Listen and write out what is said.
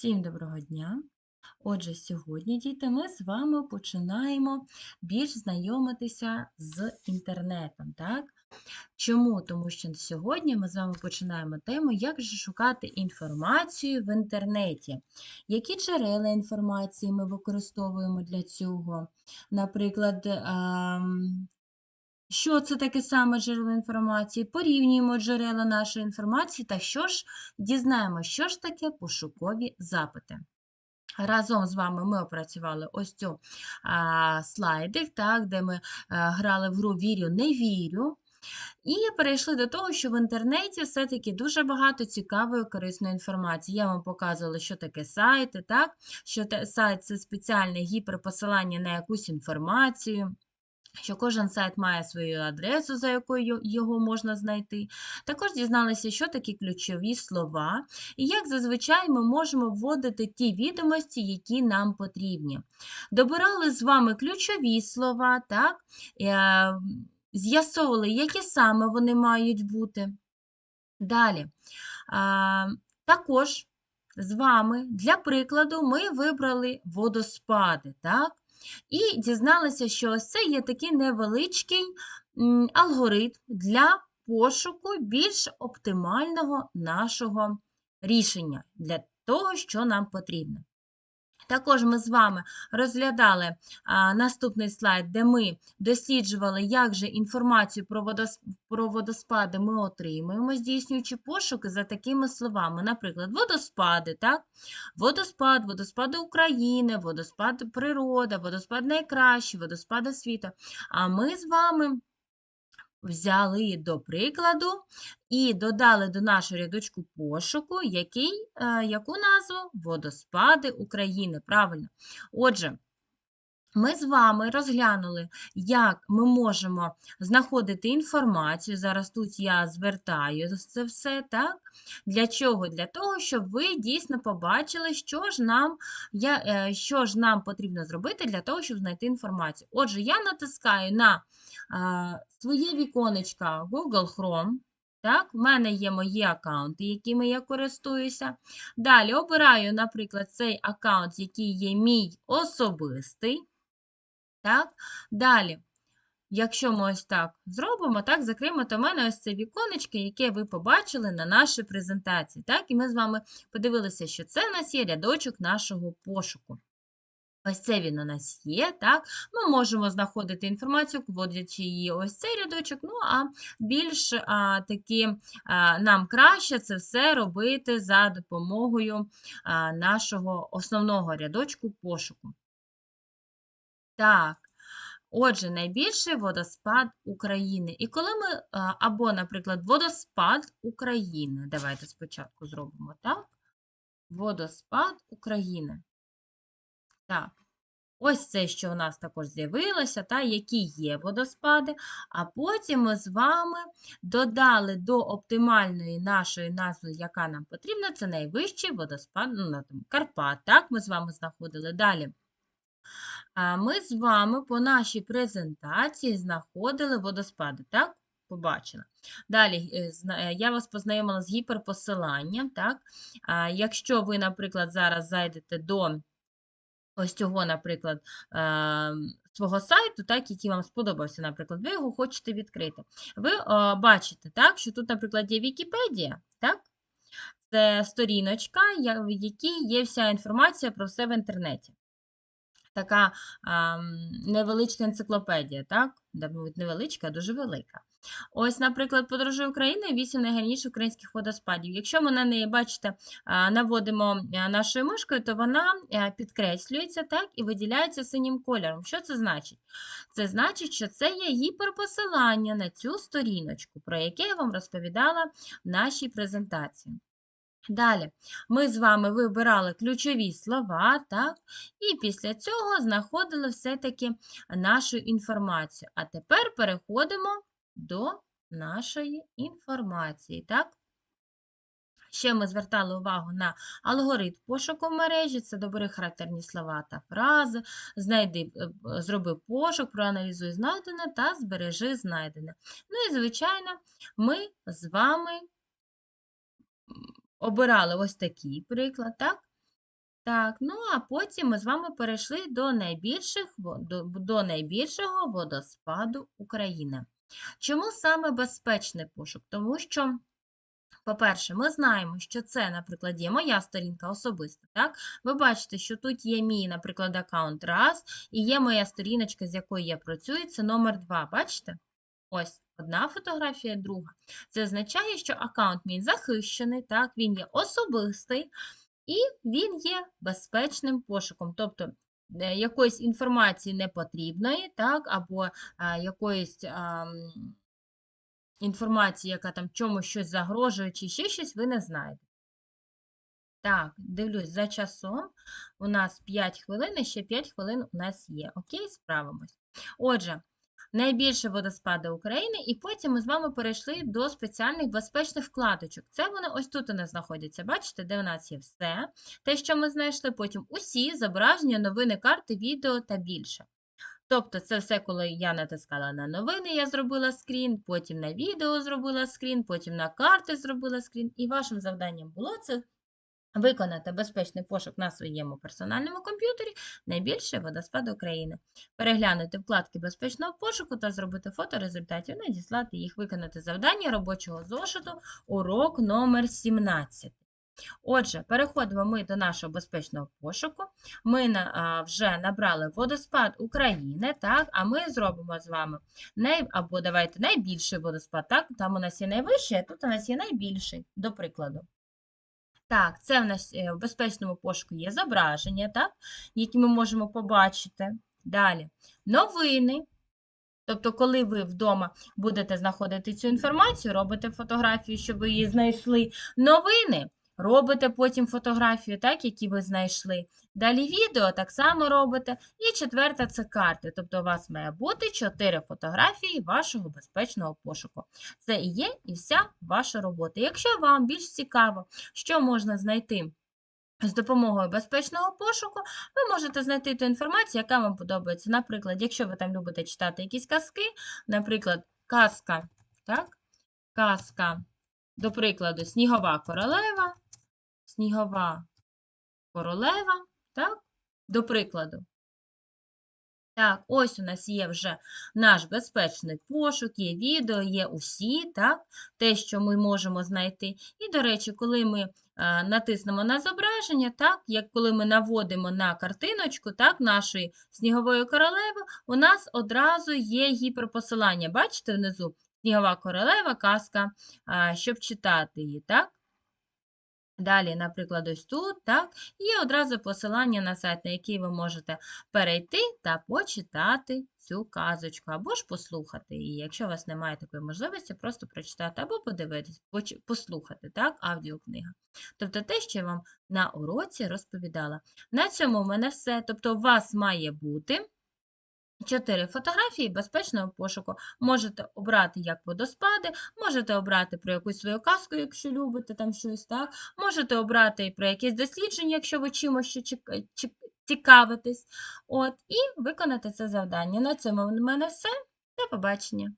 Всім доброго дня! Отже, сьогодні, діти, ми з вами починаємо більш знайомитися з інтернетом. Так? Чому? Тому що сьогодні ми з вами починаємо тему, як же шукати інформацію в інтернеті. Які джерела інформації ми використовуємо для цього? Наприклад, ем, що це таке саме джерело інформації? Порівнюємо джерела нашої інформації та що ж дізнаємо, що ж таке пошукові запити. Разом з вами ми опрацювали ось цю а, слайдик, так, де ми а, грали в гру Вірю, не вірю. І перейшли до того, що в інтернеті все-таки дуже багато цікавої корисної інформації. Я вам показувала, що таке сайти, так? що сайт це спеціальне гіперпосилання на якусь інформацію що кожен сайт має свою адресу, за якою його можна знайти. Також дізналися, що такі ключові слова, і як зазвичай ми можемо вводити ті відомості, які нам потрібні. Добирали з вами ключові слова, так? Е, з'ясовували, які саме вони мають бути. Далі. Також з вами, для прикладу, ми вибрали водоспади. так? І дізналися, що це є такий невеличкий алгоритм для пошуку більш оптимального нашого рішення для того, що нам потрібно. Також ми з вами розглядали а, наступний слайд, де ми досліджували, як же інформацію про, водос... про водоспади ми отримуємо, здійснюючи пошуки за такими словами. Наприклад, водоспади, так? водоспад, водоспади України, водоспад природа, водоспад найкращий, водоспади світу. А ми з вами взяли до прикладу і додали до нашого рядочку пошуку, який, е, яку назву Водоспади України. Правильно. Отже, ми з вами розглянули, як ми можемо знаходити інформацію. Зараз тут я звертаю це все, так? Для чого? Для того, щоб ви дійсно побачили, що ж нам я, е, що ж нам потрібно зробити для того, щоб знайти інформацію. Отже, я натискаю на своє віконечко Google Chrome. Так, В мене є мої аккаунти, якими я користуюся. Далі обираю, наприклад, цей аккаунт, який є мій особистий. Так, Далі, якщо ми ось так зробимо, так, закриємо, то в мене ось це віконечко, яке ви побачили на нашій презентації. Так, І ми з вами подивилися, що це у нас є рядочок нашого пошуку. Ось це він у нас є, так? Ми можемо знаходити інформацію, вводячи її ось цей рядочок, ну а більш а, таки а, нам краще це все робити за допомогою а, нашого основного рядочку пошуку. Так, отже, найбільший водоспад України. І коли ми, або, наприклад, водоспад України. Давайте спочатку зробимо так. Водоспад України. Так, ось це, що у нас також з'явилося, та, які є водоспади, а потім ми з вами додали до оптимальної нашої назви, яка нам потрібна, це найвищий водоспад ну, там, Карпат. Так, ми з вами знаходили далі. Ми з вами по нашій презентації знаходили водоспади, так? Побачила. Далі е, е, я вас познайомила з гіперпосиланням. так? Якщо ви, наприклад, зараз зайдете до ось цього, наприклад, ем, свого сайту, так, який вам сподобався, наприклад, ви його хочете відкрити. Ви бачите, так, що тут, наприклад, є Вікіпедія, так? Це сторіночка, в якій є вся інформація про все в інтернеті така невеличка енциклопедія, так? Невеличка, а дуже велика. Ось, наприклад, подорожує України, 8 найгарніших українських водоспадів. Якщо ми на неї, бачите, наводимо нашою мишкою, то вона підкреслюється так, і виділяється синім кольором. Що це значить? Це значить, що це є гіперпосилання на цю сторіночку, про яке я вам розповідала в нашій презентації. Далі ми з вами вибирали ключові слова, так? і після цього знаходили все-таки нашу інформацію. А тепер переходимо до нашої інформації. так? Ще ми звертали увагу на алгоритм пошуку в мережі, це добри характерні слова та фрази, знайди, е, зроби пошук, проаналізуй знайдене та збережи знайдене. Ну і, звичайно, ми з вами обирали ось такий приклад, так? Так, ну а потім ми з вами перейшли до найбільших, до, до найбільшого водоспаду України. Чому саме безпечний пошук? Тому що, по-перше, ми знаємо, що це, наприклад, є моя сторінка особиста. Так? Ви бачите, що тут є мій, наприклад, аккаунт раз, і є моя сторіночка, з якою я працюю, це номер два. Бачите? Ось одна фотографія, друга. Це означає, що аккаунт мій захищений, так, він є особистий, і він є безпечним пошуком. Тобто е, якоїсь інформації непотрібної, так, або а, якоїсь а, інформації, яка там чомусь щось загрожує, чи ще щось, ви не знаєте. Так, дивлюсь, за часом у нас 5 хвилин, і ще 5 хвилин у нас є. Окей, справимось. Отже, найбільше водоспади України, і потім ми з вами перейшли до спеціальних безпечних вкладочок. Це вони ось тут у нас знаходяться. Бачите, де у нас є все. Те, що ми знайшли, потім усі зображення, новини, карти, відео та більше. Тобто, це все, коли я натискала на новини, я зробила скрін, потім на відео зробила скрін, потім на карти зробила скрін. І вашим завданням було це Виконати безпечний пошук на своєму персональному комп'ютері найбільше водоспад України. Переглянути вкладки безпечного пошуку та зробити фото результатів, надіслати їх, виконати завдання робочого зошиту урок номер 17. Отже, переходимо ми до нашого безпечного пошуку. Ми вже набрали водоспад України, так, а ми зробимо з вами най, або давайте найбільший водоспад. Так, Там у нас є найвищий, а тут у нас є найбільший, до прикладу. Так, це в нас е, в безпечному пошуку є зображення, так, які ми можемо побачити. Далі. Новини. Тобто, коли ви вдома будете знаходити цю інформацію, робите фотографію, щоб ви її знайшли. Новини. Робите потім фотографію, так, які ви знайшли. Далі відео так само робите. І четверта це карти. Тобто, у вас має бути 4 фотографії вашого безпечного пошуку. Це і є і вся ваша робота. Якщо вам більш цікаво, що можна знайти з допомогою безпечного пошуку, ви можете знайти ту інформацію, яка вам подобається. Наприклад, якщо ви там любите читати якісь казки, наприклад, казка, так? Казка, до прикладу, Снігова королева, Снігова королева, так? До прикладу. Так, ось у нас є вже наш безпечний пошук, є відео, є усі, так, те, що ми можемо знайти. І, до речі, коли ми а, натиснемо на зображення, так, як коли ми наводимо на картиночку так, нашої снігової королеви, у нас одразу є гіперпосилання. Бачите внизу? Снігова королева, казка, а, щоб читати її, так? Далі, наприклад, ось тут, так, є одразу посилання на сайт, на який ви можете перейти та почитати цю казочку, або ж послухати її. Якщо у вас немає такої можливості, просто прочитати або подивитись, послухати, так, аудіокнига. Тобто те, що я вам на уроці розповідала. На цьому в мене все. Тобто, у вас має бути. Чотири фотографії безпечного пошуку. Можете обрати як водоспади, можете обрати про якусь свою казку, якщо любите там щось, так? Можете обрати і про якесь дослідження, якщо ви чимось ще цікавитесь. От, і виконати це завдання. На цьому в мене все. До побачення.